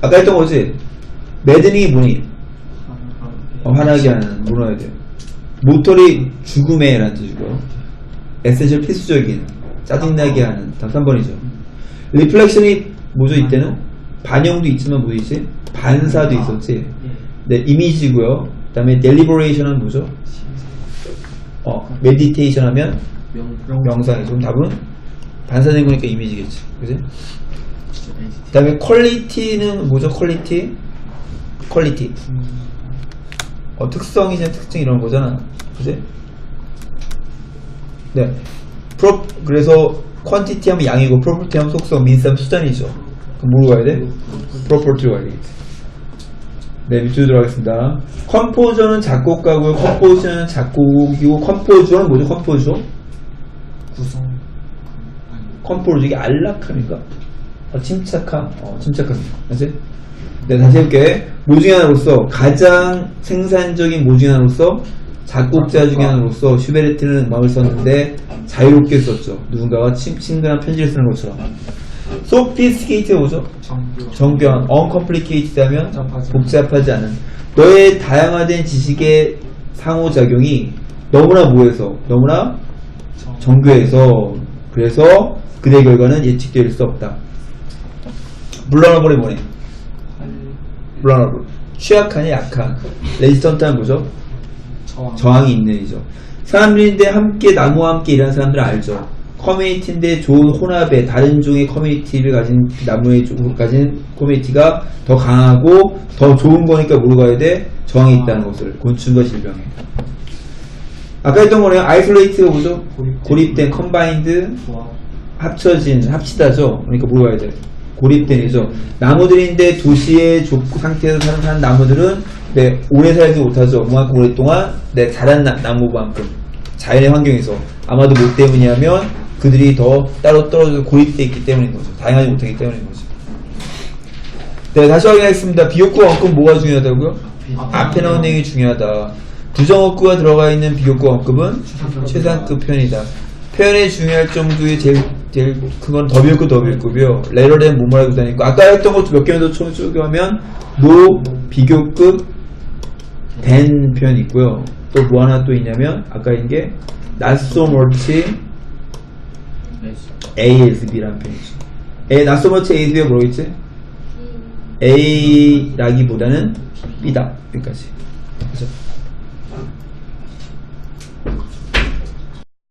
아까 했던 거지. 매드닝이 뭐니? 어, 화나게 하는 뭐라 해야 돼요? 모터리 죽음에라는 뜻이고요. 에센셜 필수적인 짜증나게 하는 답 3번이죠. 리플렉션이 뭐죠 이때는? 반영도 있지만 뭐이지? 반사도 있었지. 네, 이미지고요. 그 다음에 델리버레이션은 뭐죠? 어, 메디테이션 하면 명상이죠. 그럼 답은 반사된 거니까 이미지겠지. 그지? 그 다음에 퀄리티는 뭐죠? 퀄리티? 퀄리티. 어, 특성이냐 특징 이런 거잖아. 그지? 네. 프로, 그래서 퀀티티 하면 양이고 프로퍼티 하면 속성, 민싸면 수단이죠. 그럼 뭐로 가야 돼? 프로퍼티로 가야 되겠지. 네, 밑으로 들어가겠습니다. 컴포저는 작곡가고요. 컴포저는 작곡이고 컴포저는 뭐죠? 컴포저? 구성 컴포저 이게 안락함인가? 어, 침착함? 어, 침착합니다. 맞지? 네, 다시 해볼게. 뭐 중에 하나로서 가장 생산적인 뭐 중에 하나로서 작곡자 중에 하나로서 슈베르트는 음악을 썼는데 자유롭게 썼죠. 누군가가 친, 친근한 편지를 쓰는 것처럼. 소피스케이트 뭐죠? 정교 정교한, 하면 복잡하지 복잡하지 않은. 너의 다양화된 지식의 상호작용이 너무나 뭐해서? 너무나 정교해서. 그래서 그의 결과는 예측될 수 없다. 물러나버리 뭐니? 물러나버리. 취약하냐, 약한. 레지스턴트는 뭐죠? 저항 저항 이 있는 이죠. 사람들인데 함께 나무와 함께 일하는 사람들은 알죠. 커뮤니티인데 좋은 혼합의 다른 종의 커뮤니티를 가진 나무의 종- 가진 커뮤니티가 더 강하고 더 좋은 거니까 뭐로 가야 돼? 저항이 있다는 것을 곤충과 질병에. 아까 했던 거네요. 아이솔레이트가 뭐죠? 고립된. 고립된 컴바인드 합쳐진 합치다죠. 그러니까 가야 돼? 고립된이죠. 나무들인데 도시의 좁 상태에서 사는, 사는 나무들은 네, 오래 살지 못하죠. 그만큼 오랫동안 네, 자란 나, 나무만큼 자연의 환경에서 아마도 뭐 때문이냐면 그들이 더 따로 떨어져 고립돼 있기 때문인 거죠. 다양하지 못하기 때문인 거죠. 네, 다시 확인하겠습니다. 비욕구 원금 뭐가 중요하다고요? 앞에 나온 내용이 중요하다. 부정어구가 들어가 있는 비교과 원급은 최상급 편이다. 표현에 중요할 정도의 제일, 제일 그건 더비급급 더비급이요. 레러된 뭐뭐라고 다니고 아까 했던 것도 몇 개만 더 총- 쪼개하면 노 비교급 된 표현이 있고요. 또 뭐 하나 또 있냐면 아까 인게 much ASB라는 표현이죠. so much ASB가 뭐겠지? A라기보다는 B다. 여기까지. 그죠?